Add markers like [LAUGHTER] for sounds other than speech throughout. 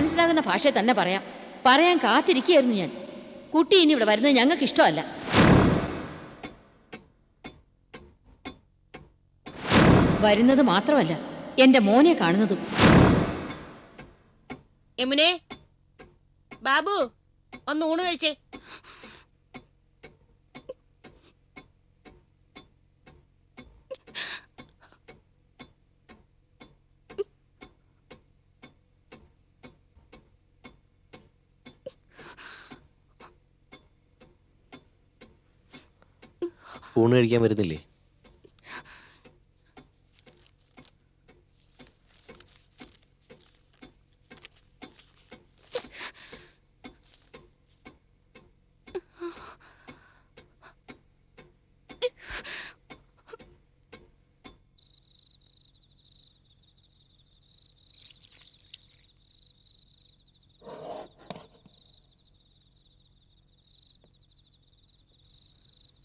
മനസ്സിലാകുന്ന ഭാഷ തന്നെ പറയാം. പറയാൻ കാത്തിരിക്കുകയായിരുന്നു ഞാൻ. കുട്ടി ഇനി ഇവിടെ വരുന്നത് ഞങ്ങൾക്ക് ഇഷ്ടമല്ല. വരുന്നത് മാത്രമല്ല എന്റെ മോനെ കാണുന്നതും. ബാബു ഒന്ന് ഊണ് കഴിച്ചേ. ഊണ് കഴിക്കാൻ വരുന്നില്ലേ?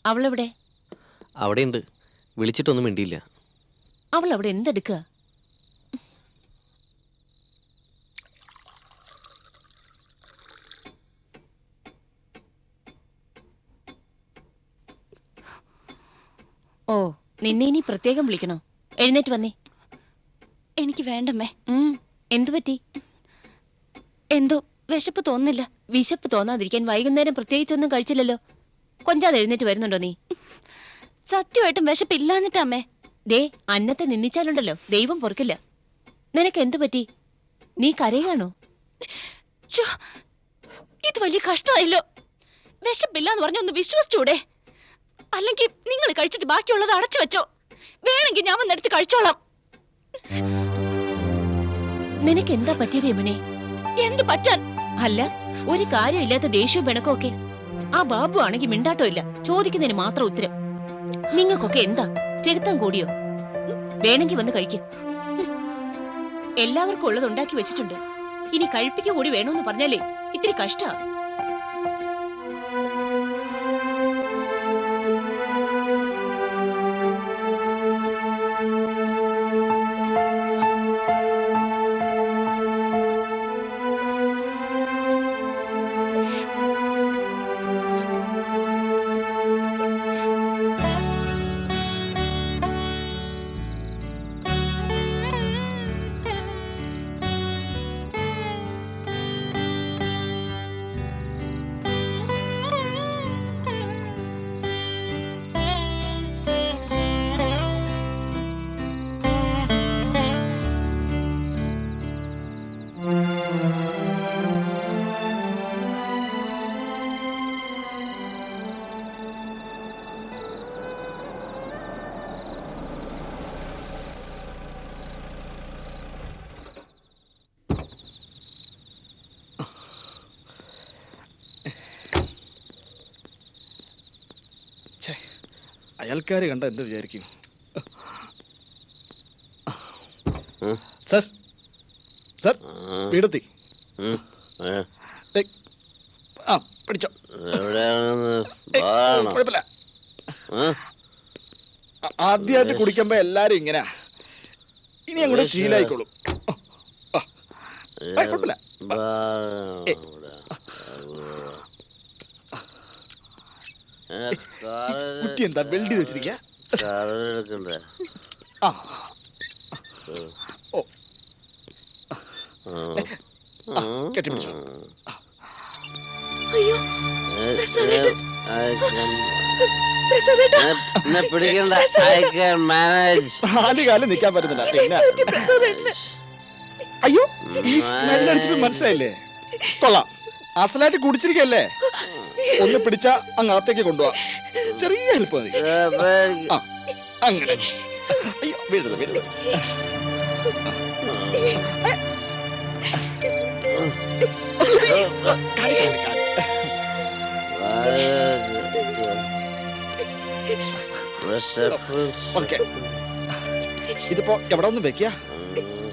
അവളെവിടെ? അവിടെയുണ്ട്. വിളിച്ചിട്ടൊന്നും മിണ്ടിയില്ല. അവൾ അവിടെ എന്തെടുക്കുക? ഓ നിന്നെ ഇനി പ്രത്യേകം വിളിക്കണോ? എഴുന്നേറ്റ് വന്നേ. എനിക്ക് വേണ്ടമ്മേ. ഉം, എന്തു പറ്റി? എന്തോ വിശപ്പ് തോന്നില്ല വിശപ്പ് തോന്നാതിരിക്കാൻ വൈകുന്നേരം പ്രത്യേകിച്ചൊന്നും കഴിച്ചില്ലല്ലോ. കൊഞ്ചാതെ എഴുന്നേറ്റ് വരുന്നുണ്ടോ നീ? സത്യമായിട്ടും വിശപ്പില്ലാഞ്ഞിട്ടാ അമ്മേ. ദേ അന്നത്തെ നിന്നിച്ചാലുണ്ടല്ലോ. ദൈവം പൊറുക്കില്ല. നിനക്ക് എന്തു പറ്റി? നീ കരയാണോ? ഇത് വലിയ കഷ്ടമായല്ലോ. വിശപ്പില്ലാന്ന് പറഞ്ഞൊന്ന് വിശ്വസിച്ചൂടെ. അല്ലെങ്കിൽ നിങ്ങൾ കഴിച്ചിട്ട് ബാക്കിയുള്ളത് അടച്ചു വെച്ചോ. വേണമെങ്കിൽ ഞാൻ വന്നെടുത്ത് കഴിച്ചോളാം. നിനക്ക് എന്താ പറ്റിയത് യമുനെ? എന്ത് പറ്റാൻ? അല്ല ഒരു കാര്യമില്ലാത്ത ദേഷ്യവും പിണക്കമൊക്കെ ആ ബാബു ആണെങ്കിൽ മിണ്ടാട്ടോ ഇല്ല ചോദിക്കുന്നതിന് മാത്രം ഉത്തരം. നിങ്ങൾക്കൊക്കെ എന്താ? ചെകുത്താൻ കൂടിയോ? വേണമെങ്കിൽ വന്ന് കഴിക്കും. എല്ലാവർക്കും ഉള്ളത് ഉണ്ടാക്കി വെച്ചിട്ടുണ്ട്. ഇനി കഴിപ്പിക്കുക കൂടി വേണമെന്ന് പറഞ്ഞാലേ ഇത്തിരി കഷ്ടാ. അയൽക്കാർ കണ്ട എന്ത് വിചാരിക്കും? സർ. സർ വീടെത്തി ആ. പിടിച്ചോ. കുഴപ്പമില്ല. ആദ്യമായിട്ട് കുടിക്കുമ്പോ എല്ലാരും ഇങ്ങനെ. ഇനി അങ്ങോട്ട് ശീലായിക്കോളും. കുഴപ്പമില്ല. ഏ, കുട്ടി എന്താ വെൽഡ് ചെയ്ത് വെച്ചിരിക്ക? കെട്ടിപ്പിടിച്ചോ. അയ്യോ പിടിക്കണ്ട. മാനേജ്. നാല് നിൽക്കാൻ പറ്റുന്നില്ല. പിന്നെ. അയ്യോ ഈ മനസ്സിലായില്ലേ? കൊള്ളാം. അസലായിട്ട് കുടിച്ചിരിക്കല്ലേ? ഒന്ന് പിടിച്ച അങ്ങകത്തേക്ക് കൊണ്ടുപോവാ. ചെറിയ ഹെൽപ്പ് മതി ആ അങ്ങനെ അയ്യോ വീഴരുത് വീഴരുത് കാൽ, കാൽ, കാൽ. ഓക്കേ. ഇതിപ്പോ എവിടെ ഒന്ന് വെക്കുക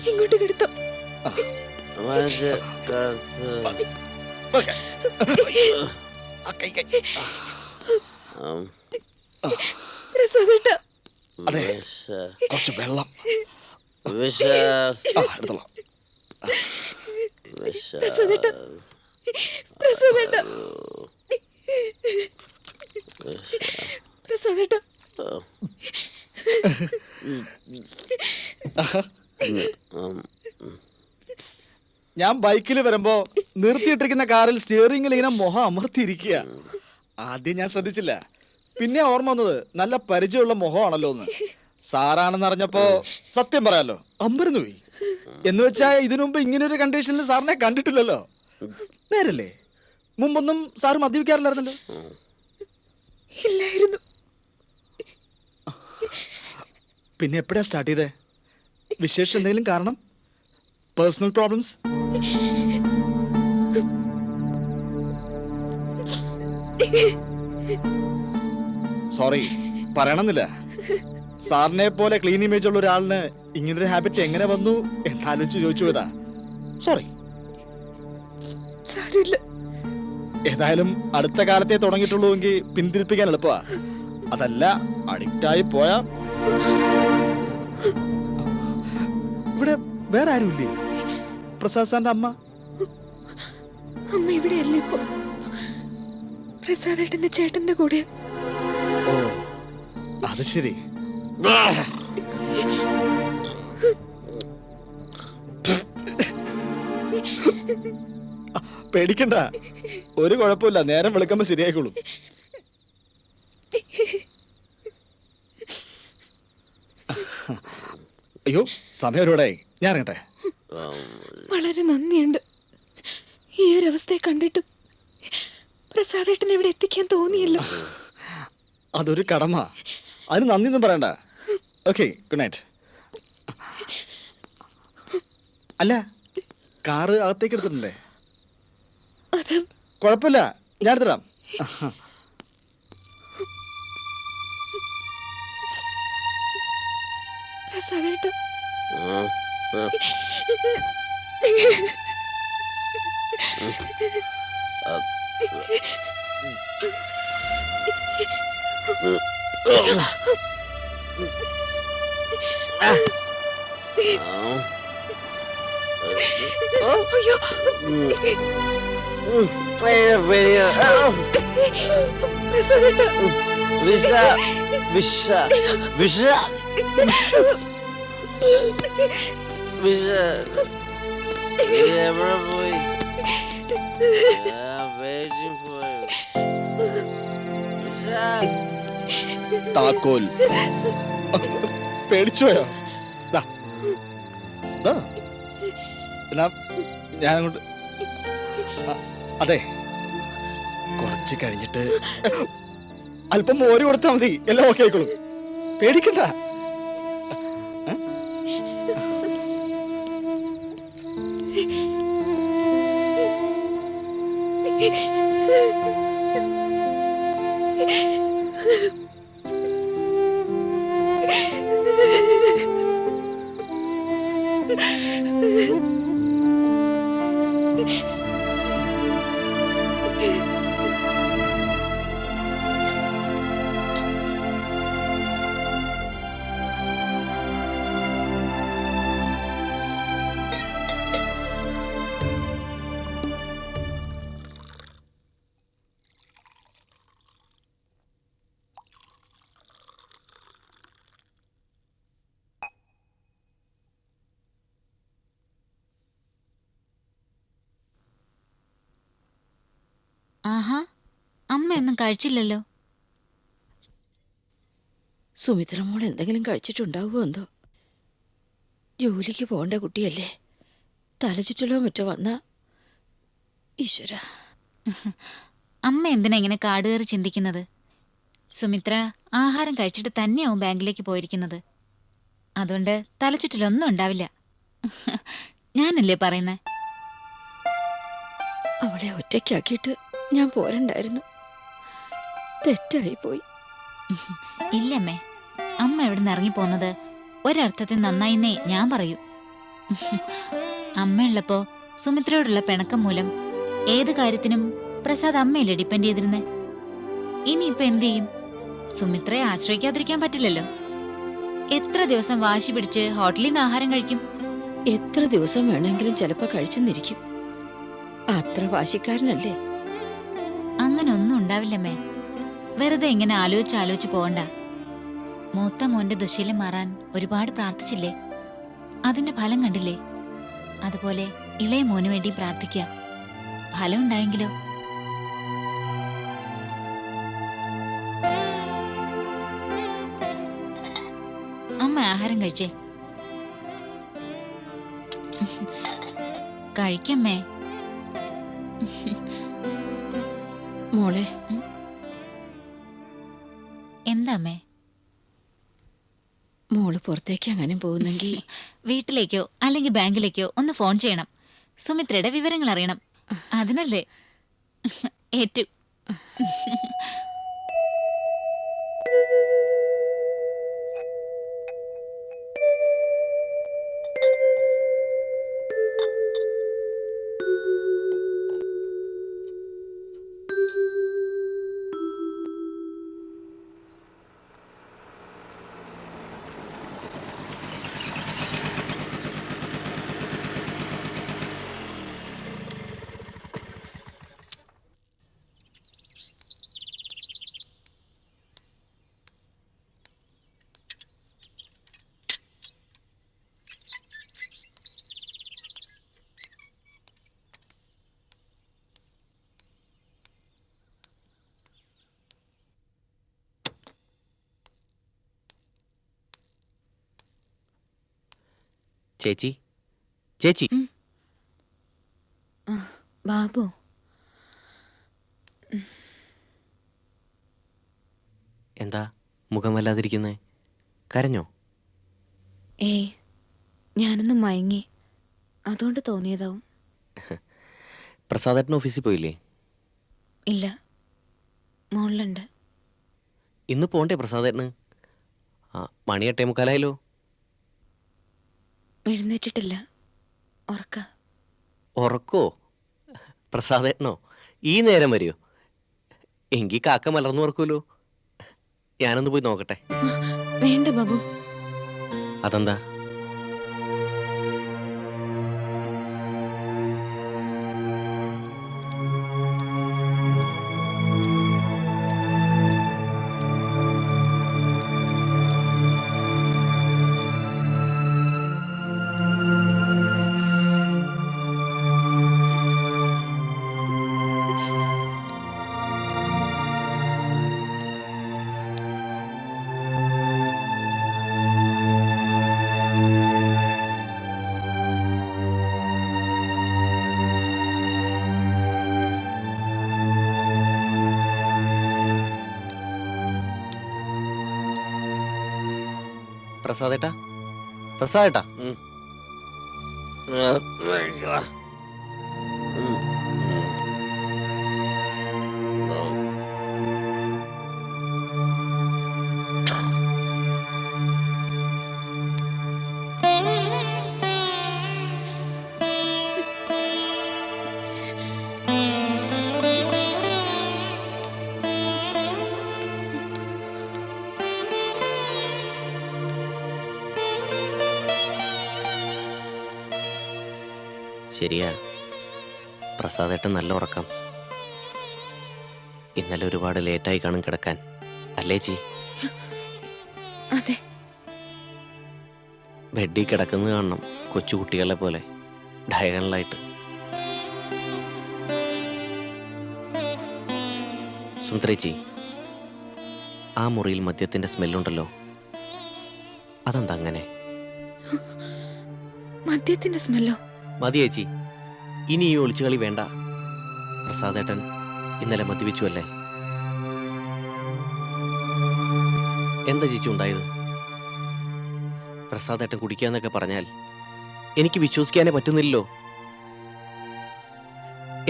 ഇങ്ങോട്ട് കിടത്തോ. ഓക്കേ. ആ, കൈ, കൈ. പ്രസാദേട്ടാ അതെ. കുറച്ച് വെള്ളം. വിശ ആ എടുത്തോളാം. വിശാൽ പ്രസാദേട്ട പ്രസാദേട്ട ഞാൻ ബൈക്കിൽ വരുമ്പോ നിർത്തിയിട്ടിരിക്കുന്ന കാറിൽ സ്റ്റിയറിംഗിൽ ഇങ്ങനെ മുഖം അമർത്തിയിരിക്കുക ആദ്യം ഞാൻ ശ്രദ്ധിച്ചില്ല. പിന്നെ ഓർമ്മ വന്നത് നല്ല പരിചയമുള്ള മുഖമാണല്ലോ എന്ന്. സാറാണെന്ന് അറിഞ്ഞപ്പോ സത്യം പറയാലോ അമ്പരന്ന് പോയി. എന്ന് വെച്ചാ ഇതിനു മുമ്പ് ഇങ്ങനെ ഒരു കണ്ടീഷനിൽ സാറിനെ കണ്ടിട്ടില്ലല്ലോ. നേരല്ലേ? മുമ്പൊന്നും സാറ് മദ്യപിക്കാറില്ലായിരുന്നല്ലോ? ഇല്ലായിരുന്നു. പിന്നെ എപ്പോഴാ സ്റ്റാർട്ട് ചെയ്തേ? വിശേഷം എന്തെങ്കിലും കാരണം? പേഴ്സണൽ പ്രോബ്ലംസ് സോറി പറയണമെന്നില്ല. സാറിനെ പോലെ ക്ലീൻ ഇമേജ് ഉള്ള ഒരാളിന് ഒരു ഹാബിറ്റ് എങ്ങനെ വന്നു എന്നാലോചിച്ച് ചോദിച്ചു പോയതാ. സോറി ഏതായാലും അടുത്ത കാലത്തെ തുടങ്ങിയിട്ടുള്ളൂ എങ്കിൽ പിന്തിരിപ്പിക്കാൻ എളുപ്പമാ. അതല്ല അഡിക്റ്റ് ആയി പോയാ. ഇവിടെ വേറെ ആരുമില്ലേ? പ്രസാദ് സാറിന്റെ അമ്മ? അമ്മ ഇവിടെയല്ലേ ഇപ്പൊ? പ്രസാദ് ഏട്ടന്റെ ചേട്ടന്റെ കൂടെ അത് ശരി. പേടിക്കണ്ട. ഒരു കുഴപ്പമില്ല. നേരം വെളുക്കുമ്പോ ശരിയായിക്കോളും. അയ്യോ സമയം ഒരുവിടെ ഞാൻ ഇറങ്ങട്ടെ. വളരെ നന്ദിയുണ്ട്. ഈ ഒരു അവസ്ഥയെ കണ്ടിട്ടും പ്രസാദേട്ടൻ ഇവിടെ എത്തിക്കാൻ തോന്നിയല്ലോ. അതൊരു കടമ. അതിന് നന്ദിയൊന്നും പറയണ്ട. ഓക്കെ ഗുഡ് നൈറ്റ് അല്ല കാറ് അകത്തേക്ക് എടുത്തിട്ടുണ്ടേ കുഴപ്പമില്ല ഞാൻ എടുത്തിടാം. പ്രസാദേട്ടൻ Yeah. താക്കോൽ. പേടിച്ചോയോ. എന്നാ ഞാനങ്ങോട്ട് അതെ. കുറച്ച് കഴിഞ്ഞിട്ട് അല്പം മോര് കൊടുത്താൽ മതി. എല്ലാം ഓക്കെ ആയിക്കോളും. പേടിക്കണ്ട. ഏ? ആഹാ അമ്മയൊന്നും കഴിച്ചില്ലല്ലോ. സുമിത്ര മോൾ എന്തെങ്കിലും കഴിച്ചിട്ടുണ്ടാവുമോ എന്തോ? ജോലിക്ക് പോകേണ്ട കുട്ടിയല്ലേ? തലചുറ്റലോ മറ്റോ വന്ന? ഈശ്വര. അമ്മ എന്തിനാ ഇങ്ങനെ കാടുകയറി ചിന്തിക്കുന്നത്? സുമിത്ര ആഹാരം കഴിച്ചിട്ട് തന്നെയാവും ബാങ്കിലേക്ക് പോയിരിക്കുന്നത്. അതുകൊണ്ട് തലചുറ്റിലൊന്നും ഉണ്ടാവില്ല. ഞാനല്ലേ പറയുന്നേ? അവളെ ഒറ്റയ്ക്കാക്കിയിട്ട് ഞാൻ പോരണ്ടായിരുന്നു. തെറ്റായി പോയി ഇല്ലമ്മേ അമ്മ എവിടുന്ന് ഇറങ്ങിപ്പോന്നത്? ഒരർത്ഥത്തിൽ നന്നായിന്നേ ഞാൻ പറയൂ. അമ്മയുള്ളപ്പോ സുമിത്രയോടുള്ള പിണക്കം മൂലം ഏത് കാര്യത്തിനും പ്രസാദ് അമ്മയല്ലേ ഡിപ്പെൻഡ് ചെയ്തിരുന്നേ? ഇനിയിപ്പോ എന്തു ചെയ്യും? സുമിത്രയെ ആശ്രയിക്കാതിരിക്കാൻ പറ്റില്ലല്ലോ. എത്ര ദിവസം വാശി പിടിച്ച് ഹോട്ടലിൽ നിന്ന് ആഹാരം കഴിക്കും? എത്ര ദിവസം വേണമെങ്കിലും ചിലപ്പോൾ കഴിച്ചെന്നിരിക്കും. അത്ര വാശിക്കാരനല്ലേ? അങ്ങനെ ഒന്നും ഉണ്ടാവില്ലമ്മേ വെറുതെ ഇങ്ങനെ ആലോചിച്ച് ആലോചിച്ച് പോകണ്ട. മൂത്ത മോന്റെ ദുശീലം മാറാൻ ഒരുപാട് പ്രാർത്ഥിച്ചില്ലേ? അതിന്റെ ഫലം കണ്ടില്ലേ? അതുപോലെ ഇളയ മോന് വേണ്ടി പ്രാർത്ഥിക്കുക ഫലം ഉണ്ടായെങ്കിലോ? അമ്മ ആഹാരം കഴിച്ചേ. കഴിക്കമ്മേ മോളെ. എന്താ അമ്മേ? മോൾ പുറത്തേക്ക് അങ്ങനെ പോകുന്നെങ്കിൽ [LAUGHS] വീട്ടിലേക്കോ അല്ലെങ്കിൽ ബാങ്കിലേക്കോ ഒന്ന് ഫോൺ ചെയ്യണം. സുമിത്രയുടെ വിവരങ്ങൾ അറിയണം. അതിനല്ലേ. ഏറ്റു. ചേച്ചി. ചേച്ചി. ബാബു. എന്താ മുഖം വല്ലാതിരിക്കുന്നേ? കരഞ്ഞോ? ഏയ് ഞാനൊന്ന് മയങ്ങി. അതുകൊണ്ട് തോന്നിയതാവും. [LAUGHS] പ്രസാദേട്ടൻ ഓഫീസിൽ പോയില്ലേ? ഇല്ല. മോളിലുണ്ട്. ഇന്ന് പോണ്ടേ പ്രസാദേട്ടന്? മണി എട്ടേ മുക്കാലായല്ലോ. എഴുന്നേറ്റിട്ടില്ല. ഉറക്ക. ഉറക്കോ? പ്രസാദേട്ടനോ? ഈ നേരം വരെയോ എങ്കി കാക്ക മലർന്നു ഉറക്കുമല്ലോ ഞാനൊന്ന് പോയി നോക്കട്ടെ. വേണ്ട ബാബു. അതെന്താ? പ്രസാദേട്ടാ. പ്രസാദേട്ടാ. ശരിയാ. പ്രസാദേട്ടൻ നല്ല ഉറക്കം. ഇന്നലെ ഒരുപാട് ലേറ്റായി കാണും കിടക്കാൻ. അല്ലേ ജി അതെ. ബെഡിൽ കിടക്കുന്നത് കാണണം കൊച്ചു കുട്ടികളെ പോലെ ഡയഗണലായിട്ട്. സുന്ദരേച്ചി ആ മുറിയിൽ മദ്യത്തിന്റെ സ്മെല്ലുണ്ടല്ലോ. അതെന്താ അങ്ങനെ? മദ്യത്തിന്റെ സ്മെല്ലോ? മതി ചേച്ചി ഇനി ഈ ഒളിച്ചുകളി വേണ്ട. പ്രസാദേട്ടൻ ഇന്നലെ മദ്യപിച്ചു അല്ലേ എന്താ ചേച്ചി ഉണ്ടായത്? പ്രസാദേട്ടൻ കുടിക്കാന്നൊക്കെ പറഞ്ഞാൽ എനിക്ക് വിശ്വസിക്കാനേ പറ്റുന്നില്ലല്ലോ.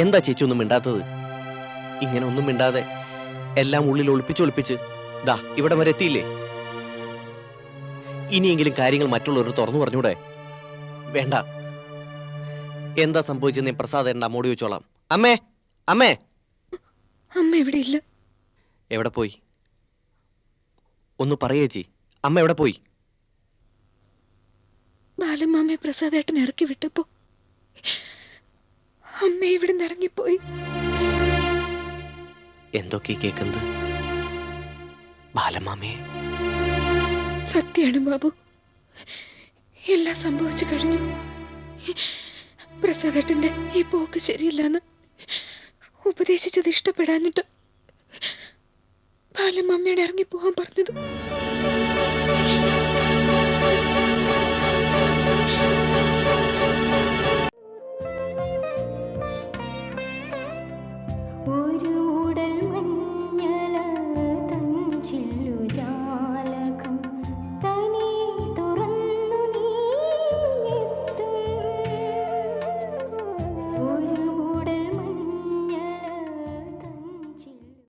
എന്താ ചേച്ചി ഒന്നും മിണ്ടാത്തത്? ഇങ്ങനെ ഒന്നും മിണ്ടാതെ എല്ലാം ഉള്ളിൽ ഒളിപ്പിച്ചൊളിപ്പിച്ച് ദാ ഇവിടെ വരെ എത്തിയില്ലേ? ഇനിയെങ്കിലും കാര്യങ്ങൾ മറ്റുള്ളവർ തുറന്നു പറഞ്ഞൂടെ? വേണ്ട. എന്താ സംഭവിച്ചെന്ന് പ്രസാദ് എന്താ മൂടി വെച്ചോളാം അമ്മേ അമ്മേ. അമ്മ എവിടെ ഇല്ല? എവിടെ പോയി? ഒന്ന് പറയേച്ചി അമ്മ എവിടെ പോയി? ബാലമാമയെ പ്രസാദേട്ടൻ ഇറക്കി വിട്ടപ്പോ അമ്മ ഇവിടെ ഇറങ്ങിപ്പോയി. എന്തൊക്കെ കേൾക്കുന്നത് ബാലമാമയെ സത്യാണ് ബാബു. എല്ലാം സംഭവിച്ചു കഴിഞ്ഞു. പ്രസാദേട്ടന്റെ ഈ പോക്ക് ശരിയല്ലെന്ന് ഉപദേശിച്ചത് ഇഷ്ടപ്പെടാഞ്ഞിട്ട് ബാലമ്മയുടെ ഇറങ്ങി പറഞ്ഞത്.